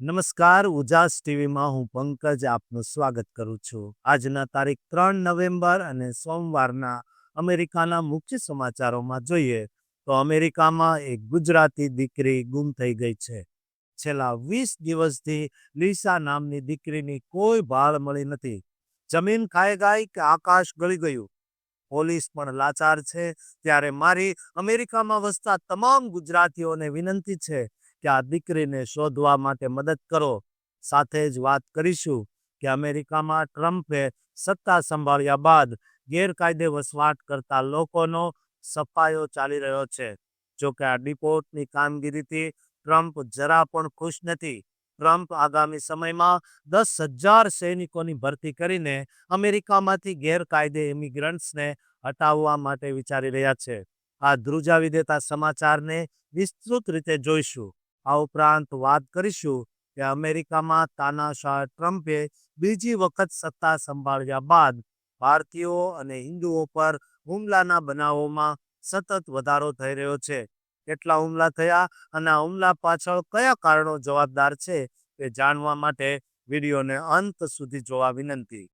નમસ્કાર, ઉજાસ ટીવીમાં હું પંકજ આપનું સ્વાગત કરું છું. આજના તારીખ ત્રણ નવેમ્બર અને સોમવારના અમેરિકાના મુખ્ય સમાચારોમાં જોઈએ તો અમેરિકામાં એક ગુજરાતી દીકરી ગુમ થઈ ગઈ છે. છેલ્લા વીસ દિવસથી લીસા નામની દીકરીની કોઈ ભાળ મળી નથી. જમીન ખાઈ ગઈ કે આકાશ ગળી ગયું. પોલીસ પણ લાચાર છે. ત્યારે મારી અમેરિકામાં વસતા તમામ ગુજરાતીઓને વિનંતી છે કે આ દીકરીને શોધવા માટે મદદ કરો. સાથે જ વાત કરીશું કે અમેરિકામાં ટ્રમ્પે સત્તા સંભાળ્યા બાદ ગેરકાયદે વસવાટ કરતા લોકોનો સફાયો ચાલી રહ્યો છે. જો કે આ ડિપોર્ટની કામગીરીથી ટ્રમ્પ જરા પણ ખુશ નથી. ટ્રમ્પ આગામી સમયમાં દસ હજાર સૈનિકોની ભરતી કરીને અમેરિકામાંથી ગેરકાયદે ઇમિગ્રન્ટ્સને હટાવવા માટે વિચારી રહ્યા છે. આ ધ્રુજાવી દેતા સમાચારને વિસ્તૃત રીતે જોઈશું. આ ઉપરાંત વાત કરીશું કે અમેરિકામાં તાનાશાહ ટ્રમ્પે બીજી વખત સત્તા સંભાળ્યા બાદ ભારતીયો અને હિન્દુઓ પર હુમલાના બનાવોમાં સતત વધારો થઈ રહ્યો છે. કેટલા હુમલા થયા અને આ હુમલા પાછળ કયા કારણો જવાબદાર છે તે જાણવા માટે વિડીયોને અંત સુધી જોવા વિનંતી.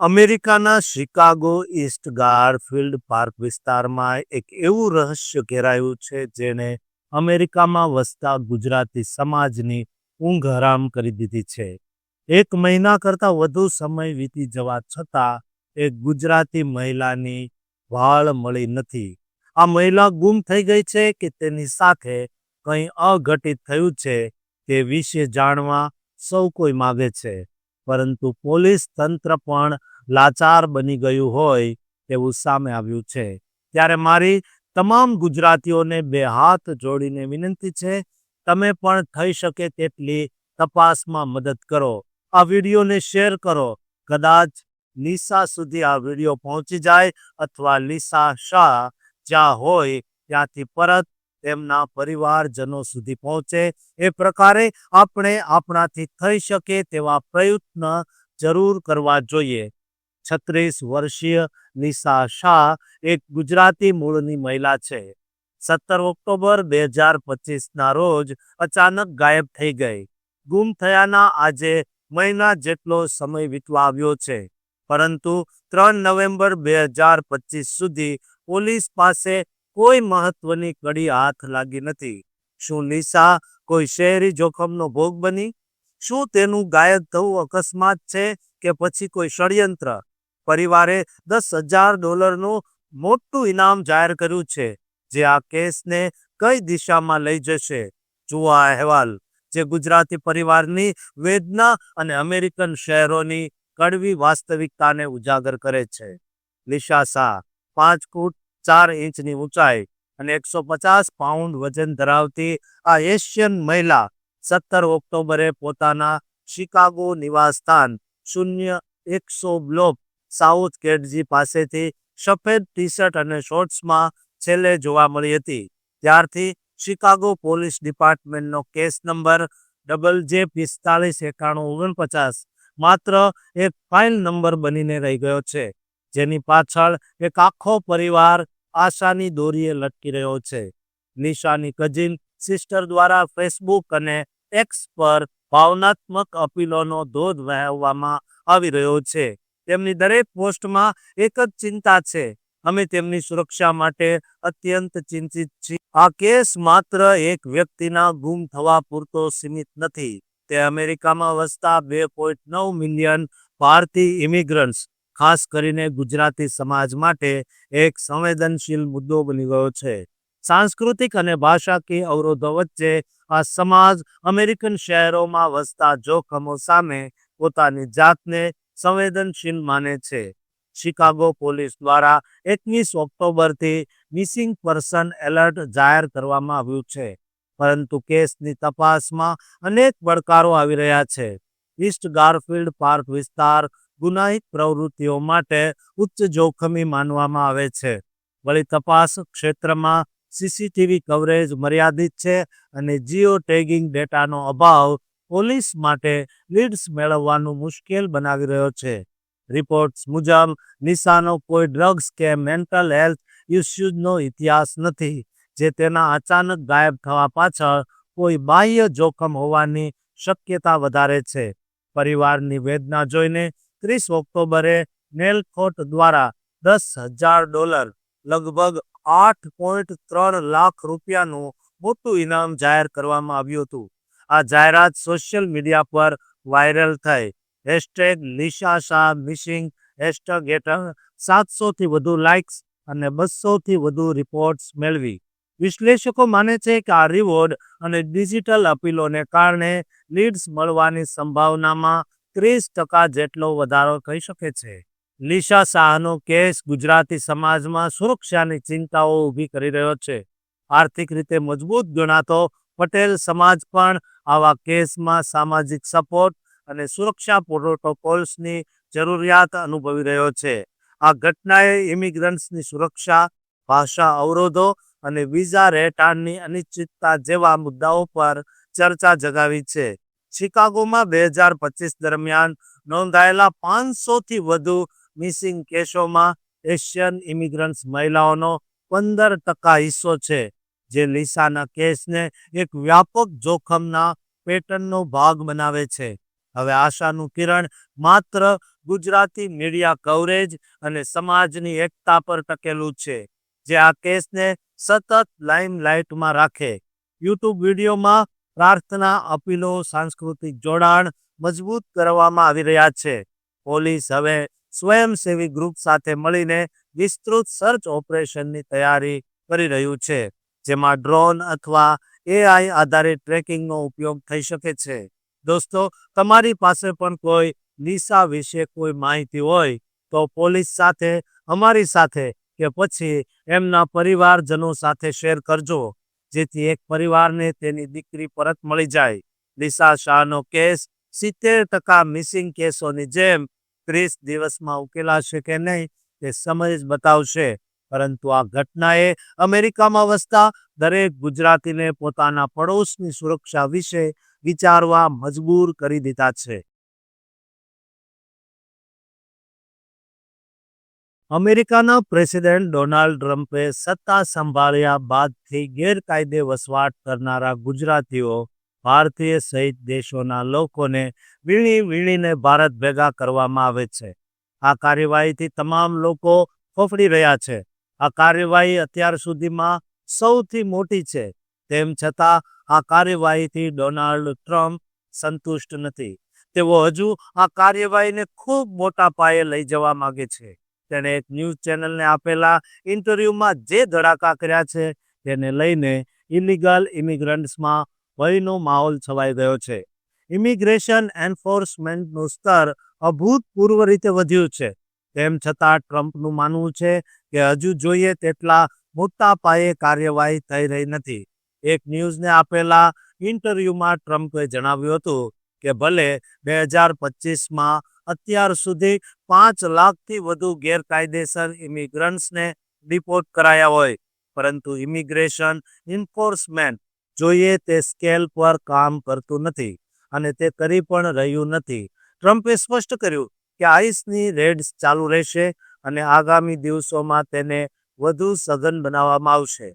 અમેરિકાના શિકાગો ઈસ્ટ ગારફિલ્ડ પાર્ક વિસ્તારમાં એક એવું રહસ્ય ઘેરાયું છે જેને અમેરિકામાં વસતા ગુજરાતી સમાજની ઊંઘ હરામ કરી દીધી છે. એક મહિના કરતાં વધુ સમય વીતી જવા છતાં એક ગુજરાતી મહિલાની વાળ મળી નથી. આ મહિલા ગુમ થઈ ગઈ છે કે તેની સાથે કંઈ અઘટિત થયું છે તે વિશે જાણવા સૌ કોઈ માગે છે. પરંતુ પોલીસ તંત્ર પણ લાચાર બની ગયું હોય તેવું સામે આવ્યું છે. ત્યારે મારી તમામ ગુજરાતીઓને બે હાથ જોડીને વિનંતી છે, તમે પણ થઈ શકે તેટલી તપાસમાં મદદ કરો. આ વિડીયોને શેર કરો. કદાચ લીસા સુધી આ વીડિયો પહોંચી જાય અથવા લીસા શાહ જ્યાં હોય ત્યાંથી પરત તેમના પરિવારજનો સુધી પહોંચે. એ પ્રકારે આપણે આપણાથી થઈ શકે તેવા પ્રયત્ન જરૂર કરવા જોઈએ. છત્રીસ વર્ષીય નિશા શાહ એક ગુજરાતી મૂળની મહિલા છે. સત્તર ઓક્ટોબર બે હજાર પચીસના રોજ અચાનક ગાયબ થઈ ગઈ. ગુમ થયાના આજે મહિના જેટલો સમય વીતવા આવ્યો છે. પરંતુ ત્રણ નવેમ્બર બે હજાર પચીસ સુધી પોલીસ પાસે કોઈ મહત્વની કડી હાથ લાગી નથી. શું નિશા કોઈ શહેરી જોખમનો ભોગ બની? શું તેનું ગાયબ થવું અકસ્માત છે કે પછી કોઈ ષડયંત્ર? પરિવારે દસ હજાર ડોલરનું મોટું ઇનામ જાહેર કર્યું છે, જે આ કેસને કઈ દિશામાં લઈ જશે? જુઓ આ અહેવાલ, જે ગુજરાતી પરિવારની વેદના અને અમેરિકન શહેરોની કડવી વાસ્તવિકતાને ઉજાગર કરે છે. લિશા શાહ, પાંચ ફૂટ ચાર ઇંચની ઊંચાઈ અને એકસો પચાસ પાઉન્ડ વજન ધરાવતી આ એશિયન મહિલા સત્તર ઓક્ટોબરે પોતાના શિકાગો નિવાસસ્થાન શૂન્ય એકસો બ્લોક સાઉથ કેટજી પાસેથી સફેદ ટી શર્ટ અને શોર્ટ્સમાં છેલ્લે જોવા મળી હતી. ત્યારથી શિકાગો પોલીસ ડિપાર્ટમેન્ટનો કેસ નંબર ડબલ જે પિસ્તાલીસ એકાણું ઓગણપચાસ માત્ર એક ફાઇલ નંબર બનીને રહી ગયો છે. જેની પાછળ એક આખો પરિવાર આશાની દોરીએ લટકી રહ્યો છે. નિશાની કઝિન સિસ્ટર દ્વારા ફેસબુક અને એક્સ પર ભાવનાત્મક અપીલોનો ધોધ વહેવવામાં આવી રહ્યો છે. તેમની દરેક પોસ્ટમાં એક જ ચિંતા છે. અમે તેમની સુરક્ષા માટે અત્યંત ચિંતિત છીએ. આ કેસ માત્ર એક વ્યક્તિના ગુમ થવા પૂરતો સીમિત નથી. તે અમેરિકામાં વસતા બે પોઈન્ટ નવ મિલિયન ભારતીય ઇમિગ્રન્ટ્સ ખાસ કરીને ગુજરાતી સમાજ માટે એક સંવેદનશીલ મુદ્દો બની ગયો છે. સાંસ્કૃતિક અને ભાષાકીય અવરોધો વચ્ચે આ સમાજ અમેરિકન શહેરોમાં વસતા જોખમો સામે પોતાની જાતને સંવેદનશીલ માને છે. શિકાગો પોલીસ દ્વારા એકવીસ ઓક્ટોબરથી મિસિંગ પર્સન એલર્ટ જાહેર કરવામાં આવ્યું છે. પરંતુ કેસની તપાસમાં અનેક પડકારો આવી રહ્યા છે. ઈસ્ટ ગારફિલ્ડ પાર્ક વિસ્તાર ગુનાહિત પ્રવૃત્તિઓ માટે ઉચ્ચ જોખમી માનવામાં આવે છે. વળી તપાસ ક્ષેત્રમાં સીસીટીવી કવરેજ મર્યાદિત છે અને જીઓ ટેગિંગ ડેટાનો અભાવ પોલીસ માટે લીડ્સ મેળવવાનું મુશ્કેલ બનાવી રહ્યો છે. રિપોર્ટ્સ મુજબ, નિશાનો કોઈ ડ્રગ્સ કે મેન્ટલ હેલ્થ ઇસ્યુઝનો ઇતિહાસ નથી, જે તેના અચાનક ગાયબ થવા પાછળ કોઈ બાહ્ય જોખમ હોવાની શક્યતા વધારે છે. પરિવારની વેદના જોઈને ત્રીસ ઓક્ટોબરે નેલકોટ દ્વારા દસ હજાર ડોલર, લગભગ આઠ પોઈન્ટ ત્રણ લાખ રૂપિયાનું મોટું ઇનામ જાહેર કરવામાં આવ્યું હતું. આ જાહેરાત સોશિયલ મીડિયા પર વાયરલ થઈ. Hashtag Lisha Shah missing hashtag હેઠળ સાતસોથી વધુ લાઇક્સ અને બસોથી વધુ રિપોર્ટ્સ મેળવી. વિશ્લેષકો માને છે કે આ રિવોર્ડ અને ડિજિટલ અપીલોને કારણે લીડ્સ મળવાની સંભાવનામાં ત્રીસ ટકા જેટલો વધારો થઈ શકે છે. લીશા શાહનો કેસ ગુજરાતી સમાજમાં સુરક્ષાની ચિંતાઓ ઊભી કરી રહ્યો છે. આર્થિક રીતે મજબૂત ગણાતો પટેલ સમાજ પણ આવા કેસમાં સામાજિક સપોર્ટ અને સુરક્ષા પ્રોટોકોલ્સની જરૂરિયાત અનુભવી રહ્યો છે. આ ઘટનાએ ઇમિગ્રન્ટ્સની સુરક્ષા, ભાષા અવરોધો અને વિઝા રહેઠાણની અનિશ્ચિતતા જેવા મુદ્દાઓ પર ચર્ચા જગાવી છે. શિકાગોમાં બે હજાર પચીસ દરમિયાન નોંધાયેલા પાંચસોથી વધુ મિસિંગ કેસોમાં એશિયન ઇમિગ્રન્ટ્સ મહિલાઓનો પંદર ટકા હિસ્સો છે, જે લીસાના કેસને એક વ્યાપક જોખમના પેટર્નનો ભાગ બનાવે છે. હવે આશાનું કિરણ માત્ર ગુજરાતી મીડિયા કવરેજ અને સમાજની એકતા પર ટકેલું છે, જે આ કેસને સતત લાઇમલાઇટમાં રાખે. યુટ્યુબ વિડીયોમાં પ્રાર્થના, અપીલો, સાંસ્કૃતિક જોડાણ મજબૂત કરવામાં આવી રહ્યા છે. પોલીસ હવે સ્વયંસેવી ગ્રુપ સાથે મળીને વિસ્તૃત સર્ચ ઓપરેશનની તૈયારી કરી રહ્યું છે, જેમાં ડ્રોન અથવા એઆઈ આધારિત ટ્રેકિંગનો ઉપયોગ થઈ શકે છે. દોસ્તો, તમારી પાસે પણ કોઈ નિશા વિશે કોઈ માહિતી હોય, તો પોલીસ સાથે, અમારી સાથે કે પછી એમના પરિવારજનો સાથે શેર કરજો. જેથી એક પરિવારને તેની દીકરી પરત મળી જાય. લીસા શાહનો કેસ, સિત્તેર ટકા મિસિંગ કેસોની જેમ ત્રીસ દિવસમાં ઉકેલાશે કે નહીં, તે સમય જ બતાવશે. પરંતુ આ ઘટનાએ અમેરિકામાં વસતા દરેક ગુજરાતીને પોતાના પડોશની સુરક્ષા વિશે વિચારવા મજબૂર કરી દીધા છે. અમેરિકાના પ્રેસિડેન્ટ ડોનાલ્ડ ટ્રમ્પે સત્તા સંભાળ્યા બાદથી ગેરકાયદે વસવાટ કરનારા ગુજરાતીઓ ભારતીય સહિત દેશોના લોકોને વીણી વીણીને ભારત ભેગા કરવામાં આવે છે. આ કાર્યવાહીથી તમામ લોકો ફફડી રહ્યા છે. આ કાર્યવાહી અત્યાર સુધીમાં સૌથી મોટી છે. તેમ છતાં આ કાર્યવાહીથી ડોનાલ્ડ ટ્રમ્પ સંતુષ્ટ નથી. તેઓ હજુ આ કાર્યવાહીને ખૂબ મોટા પાયે લઈ જવા માગે છે. તેણે એક ન્યૂઝ ચેનલને આપેલા ઇન્ટરવ્યુમાં જે ધડાકા કર્યા છે, તેને લઈને ઇલીગલ ઇમિગ્રન્ટ્સમાં ભયનો માહોલ છવાઈ ગયો છે. ઇમિગ્રેશન એન્ફોર્સમેન્ટનું સ્તર અભૂતપૂર્વ રીતે વધ્યું છે. તેમ છતાં ટ્રમ્પનું માનવું છે કે હજુ જોઈએ તેટલા મોટા પાયે કાર્યવાહી થઈ રહી નથી. એક ન્યૂઝને આપેલા ઇન્ટરવ્યુમાં ટ્રમ્પે જણાવ્યું હતું કે ભલે બે હજાર પચીસમાં અત્યાર સુધી પાંચ લાખથી વધુ ગેરકાયદેસર ઇમિગ્રન્ટ્સને ડિપોર્ટ કરાયા હોય. પરંતુ ઇમિગ્રેશન ઇન્ફોર્સમેન્ટ જોઈએ તે સ્કેલ પર કામ કરતું નથી અને તે કરી પણ રહ્યું નથી. ટ્રમ્પે સ્પષ્ટ કર્યું કે આઈસની રેડ્સ ચાલુ રહેશે અને આગામી દિવસોમાં તેને વધુ સઘન બનાવવામાં આવશે.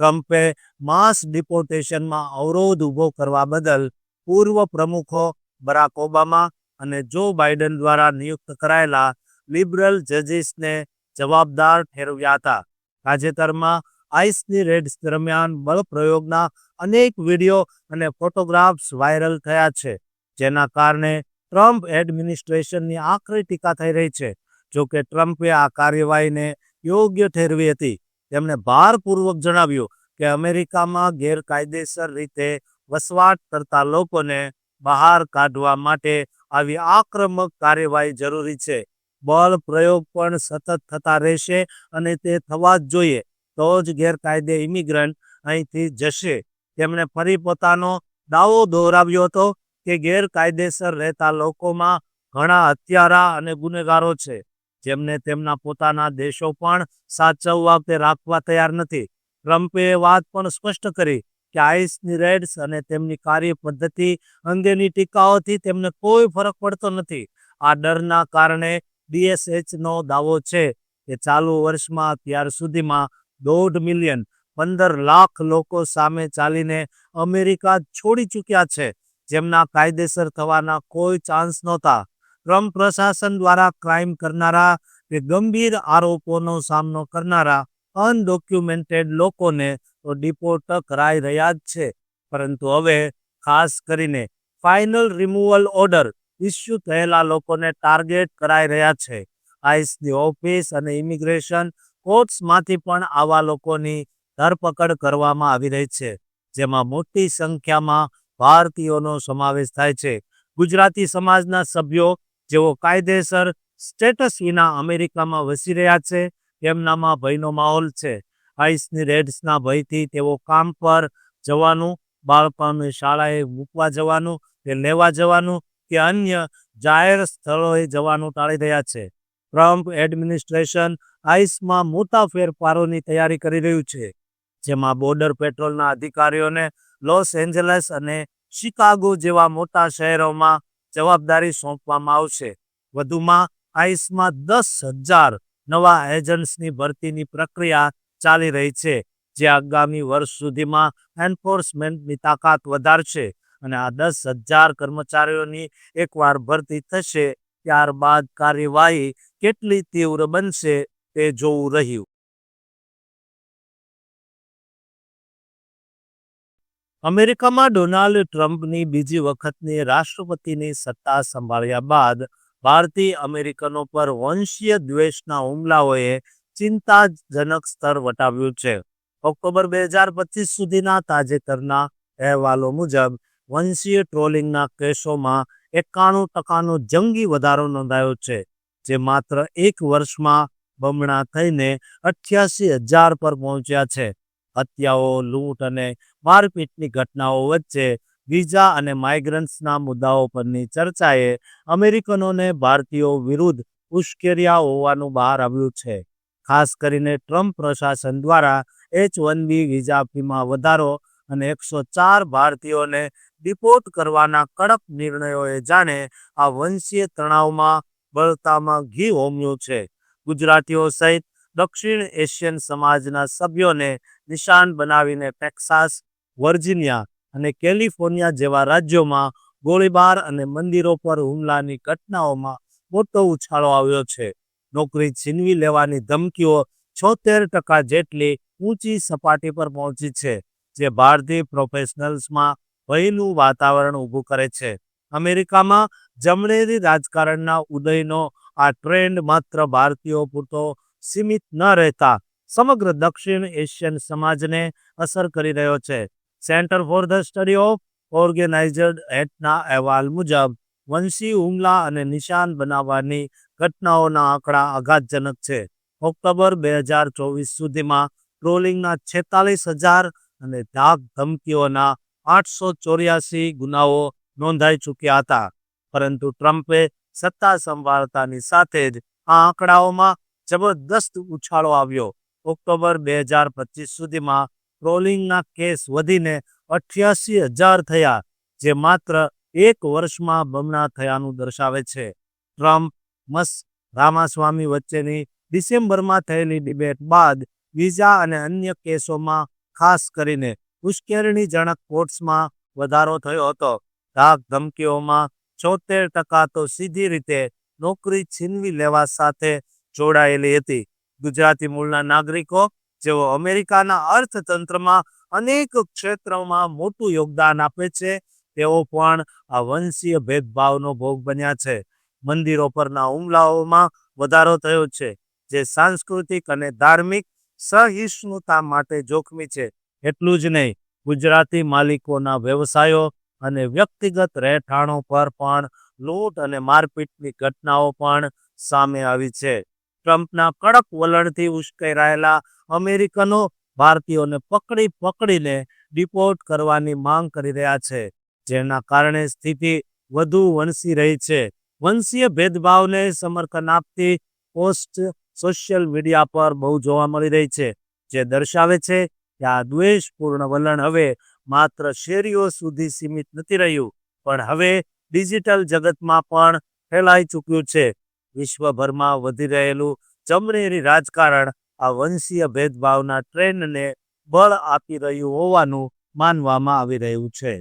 ટ્રમ્પે માસ ડિપોર્ટેશનમાં અવરોધ ઊભો કરવા બદલ પૂર્વ પ્રમુખો બરાક ઓબામા અને જો બાઇડન દ્વારા નિયુક્ત કરાયેલા લિબરલ જજીસને જવાબદાર ઠેરવ્યા હતા. તાજેતરમાં આઈસની રેડ્સ દરમિયાન બળપ્રયોગના અનેક વીડિયો અને ફોટોગ્રાફ્સ વાયરલ થયા છે, જેના કારણે ટ્રમ્પ એડમિનિસ્ટ્રેશનની આખરી ટીકા થઈ રહી છે. જોકે ટ્રમ્પે આ કાર્યવાહીને યોગ્ય ઠેરવી હતી. તેમણે ભારપૂર્વક જણાવ્યું કે અમેરિકામાં ગેરકાયદેસર રીતે વસવાટ કરતા લોકોને બહાર કાઢવા માટે આવી આક્રમક કાર્યવાહી જરૂરી છે. બળ પ્રયોગ પણ સતત થતા રહેશે અને તે થવા જ જોઈએ. તો જ ગેરકાયદે ઇમિગ્રન્ટ અહીંથી જશે. તેમણે ફરી પોતાનો દાવો દોહરાવ્યો હતો કે ગેરકાયદેસર રહેતા લોકોમાં ઘણા હત્યારા અને ગુનેગારો છે. જેમને તેમના પોતાના દેશો પણ સાચવવા કે રાખવા તૈયાર નથી. ટ્રમ્પે વાત પણ સ્પષ્ટ કરી કે આઈસની રેડ્સ અને તેમની કાર્ય પદ્ધતિ અંગેની ટીકાઓથી તેમને કોઈ ફરક પડતો નથી. આ ડરના કારણે ડીએસએચનો દાવો છે કે ચાલુ વર્ષમાં અત્યાર સુધીમાં દોઢ મિલિયન પંદર લાખ લોકો સામે ચાલીને અમેરિકા છોડી ચૂક્યા છે. જેમના કાયદેસર થવાના કોઈ ચાન્સ નહોતા. ટ્રમ્પ પ્રશાસન દ્વારા ક્રાઇમ કરનારા કે ગંભીર આરોપોનો સામનો કરનારા અનડોક્યુમેન્ટેડ લોકોને તો ડિપોર્ટ કરાઈ રહ્યા જ છે. પરંતુ હવે, ખાસ કરીને, ફાઇનલ રિમૂવલ ઓર્ડર ઇસ્યુ થયેલા લોકોને ટાર્ગેટ કરાઈ રહ્યા છે. આઈસની ઓફિસ અને ઇમિગ્રેશન કોર્ટ્સમાંથી પણ આવા લોકોની ધરપકડ કરવામાં આવી રહી છે, જેમાં મોટી સંખ્યામાં ભારતીયોનો સમાવેશ થાય છે. ગુજરાતી સમાજના સભ્યો, જેઓ કાયદેસર સ્ટેટસ વિના અમેરિકામાં વસી રહ્યા છે, તેમનામાં ભયનો માહોલ છે. આઈસની રેડ્સના ભયથી તેઓ કામ પર જવાનું, બાળકોને શાળાએ મૂકવા જવાનું કે લેવા જવાનું કે અન્ય જાહેર સ્થળોએ જવાનું ટાળી રહ્યા છે. ટ્રમ્પ એડમિનિસ્ટ્રેશન આઈસમાં મોટા ફેરફારોની તૈયારી કરી રહ્યું છે, જેમાં બોર્ડર પેટ્રોલના અધિકારીઓને લોસ એન્જલસ અને શિકાગો જેવા મોટા શહેરોમાં જવાબદારી સોંપવામાં આવશે. વધુમાં, આઈસમાં દસ હજાર નવા એજન્ટ્સની ભરતીની પ્રક્રિયા ચાલી રહી છે, જે આગામી વર્ષ સુધીમાં એન્ફોર્સમેન્ટની તાકાત વધારશે અને આ દસ હજાર કર્મચારીઓની એકવાર ભરતી થશે, ત્યારબાદ કાર્યવાહી કેટલી તીવ્ર બનશે તે જોવું રહ્યું. અમેરિકામાં ડોનાલ્ડ ટ્રમ્પની બીજી વખતની રાષ્ટ્રપતિની સત્તા સંભાળ્યા બાદ ભારતીય અમેરિકનો પર વંશીય દ્વેષના હુમલાઓએ ચિંતાજનક સ્તર વટાવ્યું છે. ઓક્ટોબર બે હજાર પચીસ સુધીના તાજેતરના અહેવાલો મુજબ, વંશીય ટ્રોલિંગના કેસોમાં એકાણું ટકાનો જંગી વધારો નોંધાયો છે, જે માત્ર એક વર્ષમાં બમણા થઈને અઠ્યાસી હજાર પર પહોંચ્યા છે. હત્યાઓ, લૂંટ અને મારપીટની ઘટનાઓ વચ્ચે વિઝા અને માઇગ્રન્ટ્સના મુદ્દાઓ પરની ચર્ચાએ અમેરિકનોને ભારતીયો વિરુદ્ધ ઉશ્કેર્યા હોવાનું બહાર આવ્યું છે. ખાસ કરીને ટ્રમ્પ પ્રશાસન દ્વારા એચ વન બી વિઝા ફીમાં વધારો અને એકસો ચાર ભારતીયોને ડિપોર્ટ કરવાના કડક નિર્ણયોએ જાણે આ વંશીય તણાવમાં, બળતામાં ઘી હોમ્યું છે. ગુજરાતીઓ સહિત દક્ષિણ એશિયન સમાજના સભ્યોને નિશાન બનાવીને ટેક્સાસ, વર્જિનિયા અને કેલિફોર્નિયા જેવા રાજ્યોમાં ગોળીબાર અને મંદિરો પર હુમલાની ઘટનાઓમાં મોટો ઉછાળો આવ્યો છે. નોકરી છીનવી લેવાની ધમકીઓ છોતેર ટકા જેટલી ઊંચી સપાટી પર પહોંચી છે, જે ભારતીય પ્રોફેશનલ્સમાં ભયનું વાતાવરણ ઊભું કરે છે. અમેરિકામાં જમણેરી રાજકારણના ઉદયનો આ ટ્રેન્ડ માત્ર ભારતીયો પૂરતો સીમિત ન રહેતા, સમગ્ર દક્ષિણ એશિયન સમાજને અસર કરી રહ્યો છે. Centre for the study of organised હેટના અહેવાલ મુજબ, વંશી હુમલા અને નિશાન બનાવવાની ઘટનાઓના આંકડા આઘાતજનક છે. ઓક્ટોબર બે હજાર ચોવીસ સુધીમાં ટ્રોલિંગના છેતાલીસ હજાર અને ધાક ધમકીઓના આઠસો ચોર્યાસી ગુનાઓ નોંધાઈ ચૂક્યા હતા. પરંતુ ટ્રમ્પે સત્તા સંભાળતાની સાથે જ આ આંકડાઓમાં જબરદસ્ત ઉછાળો આવ્યો. ઓક્ટોબર બે હજાર પચીસ સુધીમાં ટ્રોલિંગના કેસ વધીને અઠ્યાસી હજાર થયા, જે માત્ર એક વર્ષમાં બમણા થયાનું દર્શાવે છે. ટ્રમ્પ મસ રામાસ્વામી વચ્ચેની ડિસેમ્બરમાં થયેલી ડિબેટ બાદ વિઝા અને અન્ય કેસોમાં ખાસ કરીને ઉશ્કેરણીજનક કોર્ટ્સમાં વધારો થયો હતો. ધાક ધમકીઓમાં ચોતેર ટકા તો સીધી રીતે નોકરી છીનવી લેવા સાથે જોડાયેલી હતી. ગુજરાતી મૂળના નાગરિકો, જેઓ અમેરિકાના અર્થતંત્રમાં અનેક ક્ષેત્રોમાં મોટું યોગદાન આપે છે, તેઓ પણ આ વંશીય ભેદભાવનો ભોગ બન્યા છે. મંદિરો પરના હુમલાઓમાં વધારો થયો છે, જે સાંસ્કૃતિક અને ધાર્મિક સહિષ્ણુતા માટે જોખમી છે. એટલું જ નહીં, ગુજરાતી માલિકોના વ્યવસાયો અને વ્યક્તિગત રહેઠાણો પર પણ લૂંટ અને મારપીટની ઘટનાઓ પણ સામે આવી છે. ટ્રમ્પના કડક વલણથી ઉશ્કેરાયેલા અમેરિકનો ભારતીયોને પકડી પકડીને ડિપોર્ટ કરવાની માંગ કરી રહ્યા છે, જેના કારણે સ્થિતિ વધુ વણસી રહી છે. વંશીય ભેદભાવને સમર્થન આપતી પોસ્ટ સોશિયલ મીડિયા પર બહુ જોવા મળી રહી છે, જે દર્શાવે છે કે આ દ્વેષપૂર્ણ વલણ હવે માત્ર શેરીઓ સુધી સીમિત નથી રહ્યું, પણ હવે ડિજિટલ જગતમાં પણ ફેલાઈ ચૂક્યું છે. વિશ્વભરમાં વધી રહેલું ચમરેરી રાજકારણ આ વંશીય ભેદભાવના ટ્રેન્ડને બળ આપી રહ્યું હોવાનું માનવામાં આવી રહ્યું છે.